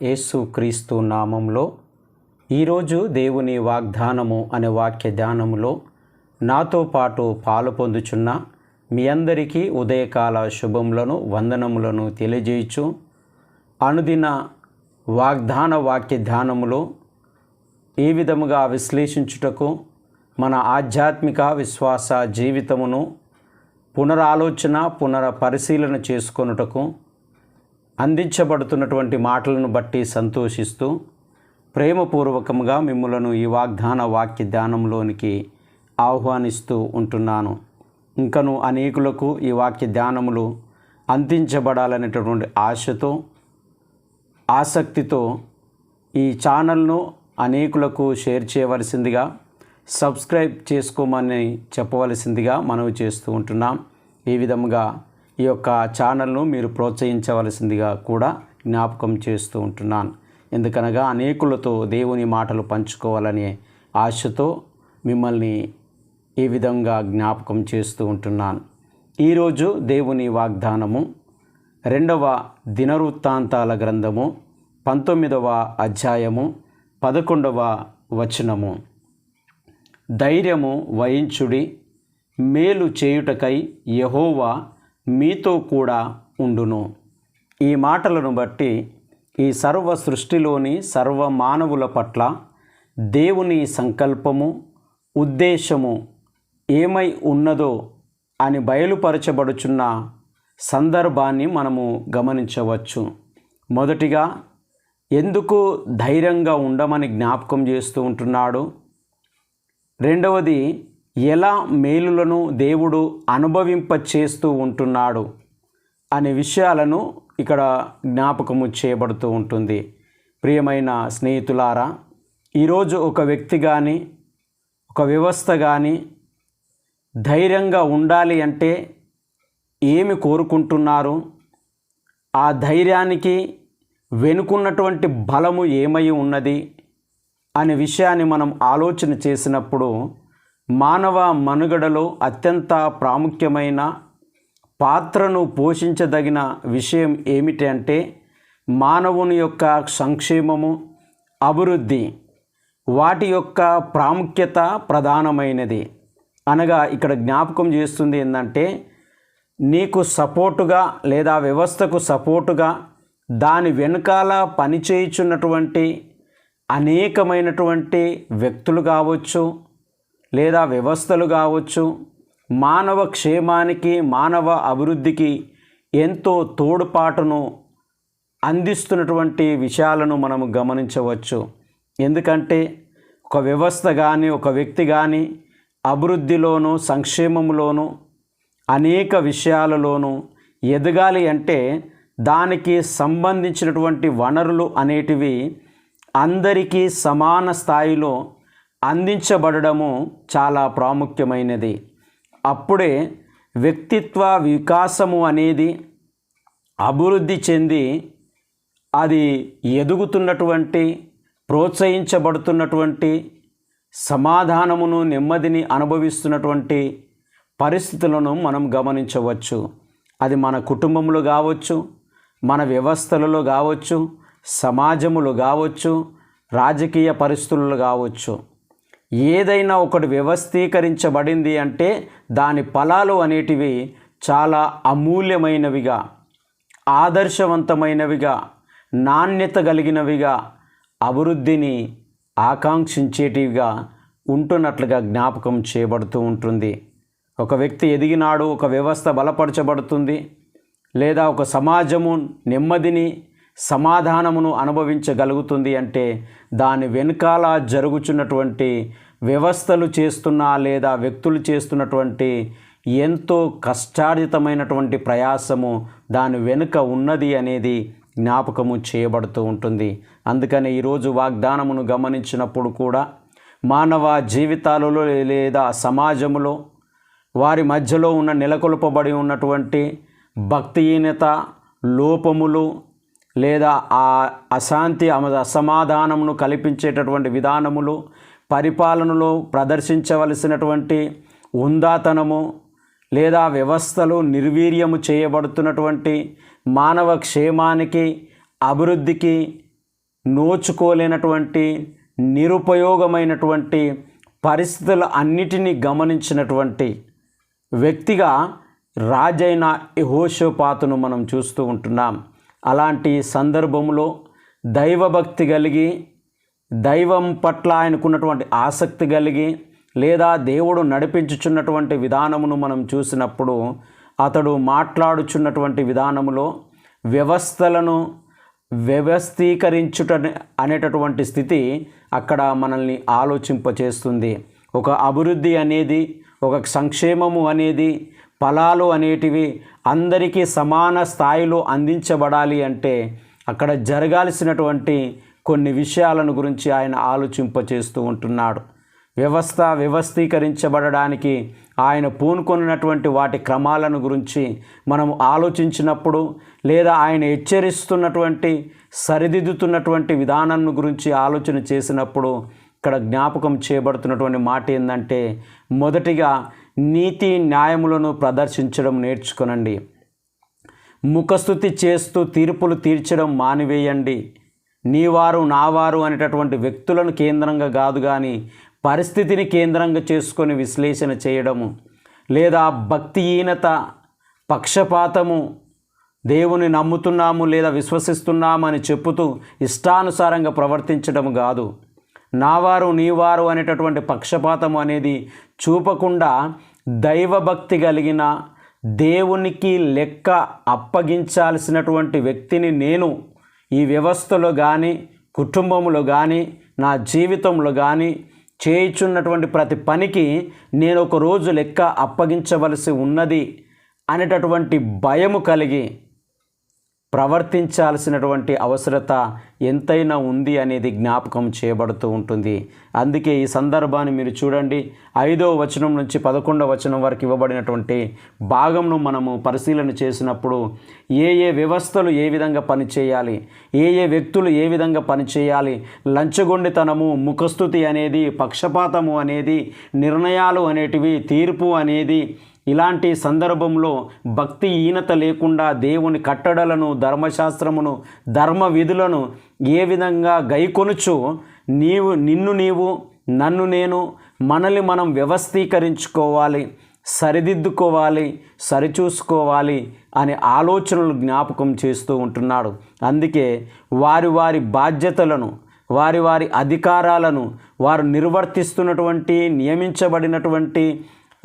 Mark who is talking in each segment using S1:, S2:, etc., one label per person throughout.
S1: యేసు క్రీస్తు నామంలో ఈరోజు దేవుని వాగ్దానము అనే వాక్య ధ్యానములో నాతో పాటు పాలు పొందుచున్న మీ అందరికీ ఉదయకాల శుభములను వందనములను తెలియజేయచ్చు అనుదిన వాగ్దాన వాక్య ధ్యానములో ఈ విధముగా విశ్లేషించుటకు మన ఆధ్యాత్మిక విశ్వాస జీవితమును పునరాలోచన పునర పరిశీలన చేసుకొనుటకు అందించబడుతున్నటువంటి మాటలను బట్టి సంతోషిస్తూ ప్రేమపూర్వకంగా మిమ్మలను ఈ వాగ్దాన వాక్య ధ్యానంలోనికి ఆహ్వానిస్తూ ఉంటున్నాను. ఇంకను అనేకులకు ఈ వాక్య ధ్యానములు అందించబడాలనేటటువంటి ఆశతో ఆసక్తితో ఈ ఛానల్ను అనేకులకు షేర్ చేయవలసిందిగా సబ్స్క్రైబ్ చేసుకోమని చెప్పవలసిందిగా మనవి చేస్తూ ఉంటున్నాం. ఈ విధముగా ఈ యొక్క ఛానల్ను మీరు ప్రోత్సహించవలసిందిగా కూడా జ్ఞాపకం చేస్తూ ఉంటున్నాను. ఎందుకనగా అనేకులతో దేవుని మాటలు పంచుకోవాలనే ఆశతో మిమ్మల్ని ఈ విధంగా జ్ఞాపకం చేస్తూ ఉంటున్నాను. ఈరోజు దేవుని వాగ్దానము రెండవ దినవృత్తాంతాల గ్రంథము పంతొమ్మిదవ అధ్యాయము పదకొండవ వచనము. ధైర్యము వహించుడి మేలు చేయుటకై యహోవా మీతో కూడా ఉండును. ఈ మాటలను బట్టి ఈ సర్వ సృష్టిలోని సర్వ మానవుల పట్ల దేవుని సంకల్పము ఉద్దేశము ఏమై ఉన్నదో అని బయలుపరచబడుచున్న సందర్భాన్ని మనము గమనించవచ్చు. మొదటిగా ఎందుకు ధైర్యంగా ఉండమని జ్ఞాపకం చేస్తూ ఉంటున్నాడు? రెండవది ఎలా మేలులను దేవుడు అనుభవింప చేస్తూ ఉంటున్నాడు అనే విషయాలను ఇక్కడ జ్ఞాపకము చేయబడుతూ ఉంటుంది. ప్రియమైన స్నేహితులారా ఈరోజు ఒక వ్యక్తి కానీ ఒక వ్యవస్థ కానీ ధైర్యంగా ఉండాలి అంటే ఏమి కోరుకుంటున్నారు? ఆ ధైర్యానికి వెనుకున్నటువంటి బలము ఏమై ఉన్నది? అనే విషయాన్ని మనం ఆలోచన చేసినప్పుడు మానవ మనుగడలో అత్యంత ప్రాముఖ్యమైన పాత్రను పోషించదగిన విషయం ఏమిటి అంటే మానవుని యొక్క సంక్షేమము అభివృద్ధి వాటి యొక్క ప్రాముఖ్యత ప్రధానమైనది. అనగా ఇక్కడ జ్ఞాపకం చేస్తుంది ఏంటంటే నీకు సపోర్టుగా లేదా వ్యవస్థకు సపోర్టుగా దాని వెనకాల పనిచేయుచున్నటువంటి అనేకమైనటువంటి వ్యక్తులు కావచ్చు లేదా వ్యవస్థలు కావచ్చు మానవ క్షేమానికి మానవ అభివృద్ధికి ఎంతో తోడ్పాటును అందిస్తున్నటువంటి విషయాలను మనము గమనించవచ్చు. ఎందుకంటే ఒక వ్యవస్థ కానీ ఒక వ్యక్తి కానీ అభివృద్ధిలోను సంక్షేమంలోను అనేక విషయాలలోనూ ఎదగాలి అంటే దానికి సంబంధించినటువంటి వనరులు అనేటివి అందరికీ సమాన స్థాయిలో అందించబడము చాలా ప్రాముఖ్యమైనది. అప్పుడే వ్యక్తిత్వ వికాసము అనేది అభివృద్ధి చెంది అది ఎదుగుతున్నటువంటి ప్రోత్సహించబడుతున్నటువంటి సమాధానమును నెమ్మదిని అనుభవిస్తున్నటువంటి పరిస్థితులను మనం గమనించవచ్చు. అది మన కుటుంబంలో కావచ్చు మన వ్యవస్థలలో కావచ్చు సమాజములు కావచ్చు రాజకీయ పరిస్థితులు కావచ్చు. ఏదైనా ఒకటి వ్యవస్థీకరించబడింది అంటే దాని ఫలాలు అనేటివి చాలా అమూల్యమైనవిగా ఆదర్శవంతమైనవిగా నాణ్యత కలిగినవిగా అభివృద్ధిని ఆకాంక్షించేటివిగా ఉంటున్నట్లుగా జ్ఞాపకం చేయబడుతూ ఉంటుంది. ఒక వ్యక్తి ఎదిగినాడు ఒక వ్యవస్థ బలపరచబడుతుంది లేదా ఒక సమాజము నెమ్మదిని సమాధానమును అనుభవించగలుగుతుంది అంటే దాని వెనుకాల జరుగుచున్నటువంటి వ్యవస్థలు చేస్తున్న లేదా వ్యక్తులు చేస్తున్నటువంటి ఎంతో కష్టార్జితమైనటువంటి ప్రయాసము దాని వెనుక ఉన్నది అనేది జ్ఞాపకము చేయబడుతూ ఉంటుంది. అందుకని ఈరోజు వాగ్దానమును గమనించినప్పుడు కూడా మానవ జీవితాలలో లేదా సమాజములో వారి మధ్యలో ఉన్న నెలకొల్పబడి ఉన్నటువంటి భక్తిహీనత లోపములు లేదా ఆ అశాంతి అసమాధానమును కల్పించేటటువంటి విధానములు పరిపాలనలో ప్రదర్శించవలసినటువంటి ఉందాతనము లేదా వ్యవస్థలు నిర్వీర్యము చేయబడుతున్నటువంటి మానవ క్షేమానికి అభివృద్ధికి నోచుకోలేనటువంటి నిరుపయోగమైనటువంటి పరిస్థితుల అన్నిటినీ గమనించినటువంటి వ్యక్తిగా రాజైన యహోషోపాతును మనం చూస్తూ ఉంటున్నాం. అలాంటి సందర్భంలో దైవభక్తి కలిగి దైవం పట్ల ఆయనకున్నటువంటి ఆసక్తి కలిగి లేదా దేవుడు నడిపించుచున్నటువంటి విధానమును మనం చూసినప్పుడు అతడు మాట్లాడుచున్నటువంటి విధానములో వ్యవస్థలను వ్యవస్థీకరించుట అనేటటువంటి స్థితి అక్కడ మనల్ని ఆలోచింపచేస్తుంది. ఒక అభివృద్ధి అనేది ఒక సంక్షేమము అనేది ఫలాలు అనేటివి అందరికీ సమాన స్థాయిలో అందించబడాలి అంటే అక్కడ జరగాల్సినటువంటి కొన్ని విషయాలను గురించి ఆయన ఆలోచింపచేస్తూ ఉంటున్నాడు. వ్యవస్థ వ్యవస్థీకరించబడడానికి ఆయన పూనుకొనినటువంటి వాటి క్రమాలను గురించి మనం ఆలోచించినప్పుడు లేదా ఆయన హెచ్చరిస్తున్నటువంటి సరిదిద్దుతున్నటువంటి విధానాన్ని గురించి ఆలోచన చేసినప్పుడు ఇక్కడ జ్ఞాపకం చేయబడుతున్నటువంటి మాట ఏంటంటే మొదటిగా నీతి న్యాయములను ప్రదర్శించడం నేర్చుకునండి. ముఖస్థుతి చేస్తూ తీర్పులు తీర్చడం మానివేయండి. నీవారు నావారు అనేటటువంటి వ్యక్తులను కేంద్రంగా కాదు కానీ పరిస్థితిని కేంద్రంగా చేసుకొని విశ్లేషణ చేయడము లేదా భక్తిహీనత పక్షపాతము దేవుని నమ్ముతున్నాము లేదా విశ్వసిస్తున్నాము అని చెప్పుతూ ఇష్టానుసారంగా ప్రవర్తించడం కాదు. నావారు నీవారు అనేటటువంటి పక్షపాతము అనేది చూపకుండా దైవభక్తి కలిగిన దేవునికి లెక్క అప్పగించాల్సినటువంటి వ్యక్తిని నేను ఈ వ్యవస్థలో కానీ కుటుంబంలో కానీ నా జీవితంలో కానీ చేయుచున్నటువంటి ప్రతి పనికి నేను ఒక రోజు లెక్క అప్పగించవలసి ఉన్నది అనేటటువంటి భయము కలిగి ప్రవర్తించాల్సినటువంటి అవసరత ఎంతైనా ఉంది అనేది జ్ఞాపకం చేయబడుతూ ఉంటుంది. అందుకే ఈ సందర్భాన్ని మీరు చూడండి. ఐదో వచనం నుంచి పదకొండవ వచనం వరకు ఇవ్వబడినటువంటి భాగంను మనము పరిశీలన చేసినప్పుడు ఏ ఏ వ్యవస్థలు ఏ విధంగా పనిచేయాలి ఏ ఏ వ్యక్తులు ఏ విధంగా పనిచేయాలి లంచగొండితనము ముఖస్థుతి అనేది పక్షపాతము అనేది నిర్ణయాలు అనేటివి తీర్పు అనేది ఇలాంటి సందర్భంలో భక్తిహీనత లేకుండా దేవుని కట్టడలను ధర్మశాస్త్రమును ధర్మ విధులను ఏ విధంగా గైకొనుచు నీవు నిన్ను నీవు నన్ను నేను మనల్ని మనం వ్యవస్థీకరించుకోవాలి సరిదిద్దుకోవాలి సరిచూసుకోవాలి అనే ఆలోచనలు జ్ఞాపకం చేస్తూ ఉంటున్నాడు. అందుకే వారి వారి బాధ్యతలను వారి వారి అధికారాలను వారు నిర్వర్తిస్తున్నటువంటి నియమించబడినటువంటి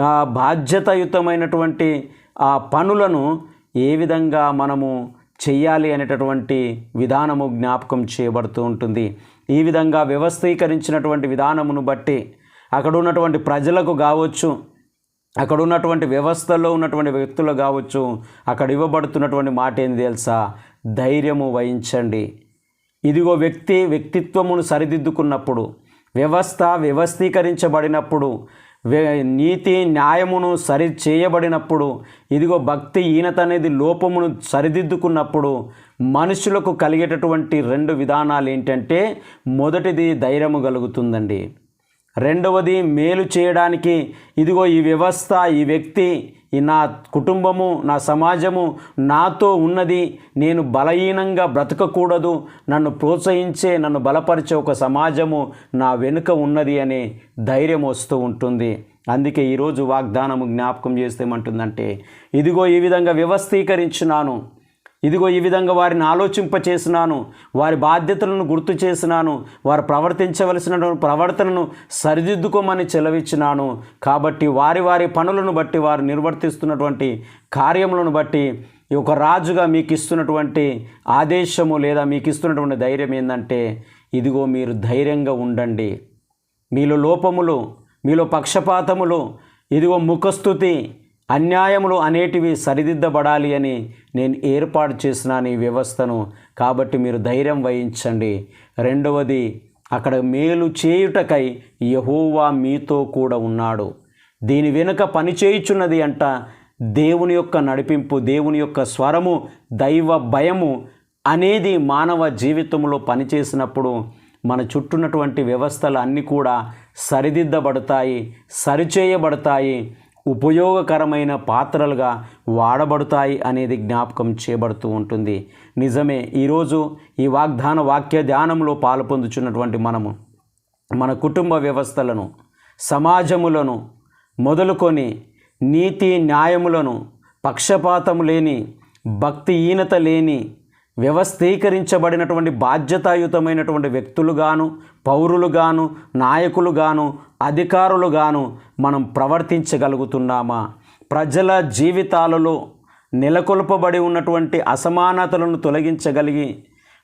S1: బాధ్యతాయుతమైనటువంటి ఆ పనులను ఏ విధంగా మనము చేయాలి అనేటటువంటి విధానము జ్ఞాపకం చేయబడుతూ ఉంటుంది. ఈ విధంగా వ్యవస్థీకరించినటువంటి విధానమును బట్టి అక్కడ ఉన్నటువంటి ప్రజలకు కావచ్చు అక్కడ ఉన్నటువంటి వ్యవస్థలో ఉన్నటువంటి వ్యక్తులు కావచ్చు అక్కడ ఇవ్వబడుతున్నటువంటి మాట ఏంది తెలుసా? ధైర్యము వహించండి. ఇదిగో వ్యక్తి వ్యక్తిత్వమును సరిదిద్దుకున్నప్పుడు వ్యవస్థ వ్యవస్థీకరించబడినప్పుడు నీతి న్యాయమును సరి చేయబడినప్పుడు ఇదిగో భక్తి ఈనత అనేది లోపమును సరిదిద్దుకున్నప్పుడు మనుషులకు కలిగేటటువంటి రెండు విధానాలు ఏంటంటే మొదటిది ధైర్యము కలుగుతుందండి. రెండవది మేలు చేయడానికి ఇదిగో ఈ వ్యవస్థ ఈ వ్యక్తి నా కుటుంబము నా సమాజము నాతో ఉన్నది. నేను బలహీనంగా బ్రతకకూడదు. నన్ను ప్రోత్సహించే నన్ను బలపరిచే ఒక సమాజము నా వెనుక ఉన్నది అనే ధైర్యం వస్తూ ఉంటుంది. అందుకే ఈరోజు వాగ్దానము జ్ఞాపకం చేస్తేమంటుందంటే ఇదిగో ఈ విధంగా వ్యవస్థీకరించినాను. ఇదిగో ఈ విధంగా వారిని ఆలోచింపచేసినాను వారి బాధ్యతలను గుర్తు చేసినాను వారు ప్రవర్తించవలసిన ప్రవర్తనను సరిదిద్దుకోమని చెలవిచ్చినాను. కాబట్టి వారి వారి పనులను బట్టి వారు నిర్వర్తిస్తున్నటువంటి కార్యములను బట్టి ఒక రాజుగా మీకు ఇస్తున్నటువంటి ఆదేశము లేదా మీకు ఇస్తున్నటువంటి ధైర్యం ఏంటంటే ఇదిగో మీరు ధైర్యంగా ఉండండి. మీలో లోపములు మీలో పక్షపాతములు ఇదిగో ముఖస్థుతి అన్యాయములు అనేటివి సరిదిద్దబడాలి అని నేను ఏర్పాటు చేసినాను ఈ వ్యవస్థను కాబట్టి మీరు ధైర్యం వహించండి. రెండవది అక్కడ మేలు చేయుటకై యహోవా మీతో కూడా ఉన్నాడు. దీని వెనుక పనిచేయుచున్నది అంట దేవుని యొక్క నడిపింపు దేవుని యొక్క స్వరము దైవ భయము అనేది మానవ జీవితంలో పనిచేసినప్పుడు మన చుట్టూన్నటువంటి వ్యవస్థలు అన్నీ కూడా సరిదిద్దబడతాయి సరిచేయబడతాయి. ఉపయోగకరమైన పాత్రలుగా వాడబడతాయి అనేది జ్ఞాపకం చేయబడుతూ ఉంటుంది. నిజమే ఈరోజు ఈ వాగ్దాన వాక్య ధ్యానంలో పాల్పొందుచున్నటువంటి మనము మన కుటుంబ వ్యవస్థలను సమాజములను మొదలుకొని నీతి న్యాయములను పక్షపాతం లేని భక్తిహీనత లేని వ్యవస్థీకరించబడినటువంటి బాధ్యతాయుతమైనటువంటి వ్యక్తులుగాను పౌరులుగాను నాయకులుగాను అధికారులుగాను మనం ప్రవర్తించగలుగుతున్నామా? ప్రజల జీవితాలలో నెలకొల్పబడి ఉన్నటువంటి అసమానతలను తొలగించగలిగి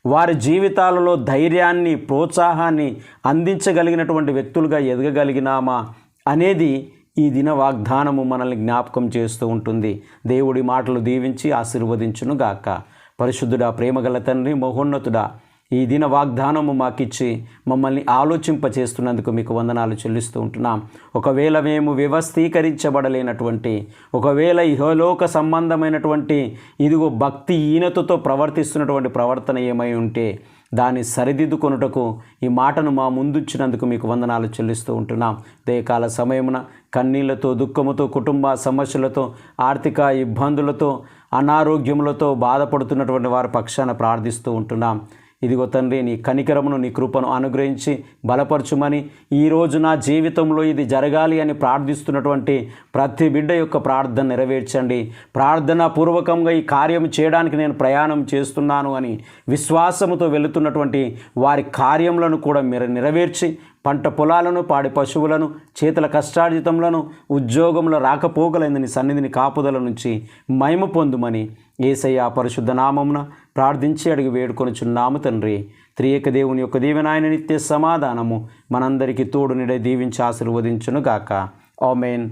S1: వారి జీవితాలలో ధైర్యాన్ని ప్రోత్సాహాన్ని అందించగలిగినటువంటి వ్యక్తులుగా ఎదగగలిగినామా? అనేది ఈ దిన వాగ్దానము మనల్ని జ్ఞాపకం చేస్తూ ఉంటుంది. దేవుడి మాటలు దీవించి ఆశీర్వదించును గాక పరిశుద్ధుడా ప్రేమగల తండ్రి మహోన్నతుడా ఈ దిన వాగ్దానము మాకిచ్చి మమ్మల్ని ఆలోచింపచేస్తున్నందుకు మీకు వందనాలు చెల్లిస్తూ ఉంటున్నాం. ఒకవేళ మేము వ్యవస్థీకరించబడలేనటువంటి ఒకవేళ ఇహలోక సంబంధమైనటువంటి ఇదిగో భక్తి ఈనతతో ప్రవర్తిస్తున్నటువంటి ప్రవర్తన ఏమై ఉంటే దాన్ని సరిదిద్దుకొనుటకు ఈ మాటను మా ముందుచ్చినందుకు మీకు వందనాలు చెల్లిస్తూ ఉంటున్నాం. దేకాల సమయమున కన్నీళ్ళతో దుఃఖముతో కుటుంబ సమస్యలతో ఆర్థిక ఇబ్బందులతో అనారోగ్యములతో బాధపడుతున్నటువంటి వారి పక్షాన ప్రార్థిస్తూ ఉంటున్నాం. ఇదిగో తండ్రి నీ కనికరమును నీ కృపను అనుగ్రహించి బలపరచుమని ఈరోజు నా జీవితంలో ఇది జరగాలి అని ప్రార్థిస్తున్నటువంటి ప్రతి బిడ్డ యొక్క ప్రార్థన నెరవేర్చండి. ప్రార్థన పూర్వకంగా ఈ కార్యం చేయడానికి నేను ప్రయాణం చేస్తున్నాను అని విశ్వాసముతో వెళుతున్నటువంటి వారి కార్యములను కూడా మీరు నెరవేర్చి పంట పొలాలను పాడి పశువులను చేతుల కష్టార్జితములను ఉద్యోగంలో రాకపోకలైందని సన్నిధిని కాపుదల నుంచి మహిమ పొందుమని ఏసయ్య పరిశుద్ధ నామమున ప్రార్థించి అడిగి వేడుకొనుచున్నాము తండ్రి. త్రియక దేవుని యొక్క దీవెనాయన నిత్య సమాధానము మనందరికీ తోడు నిడే దీవించి ఆశీర్వదించునుగాక. గాక ఆమెన్.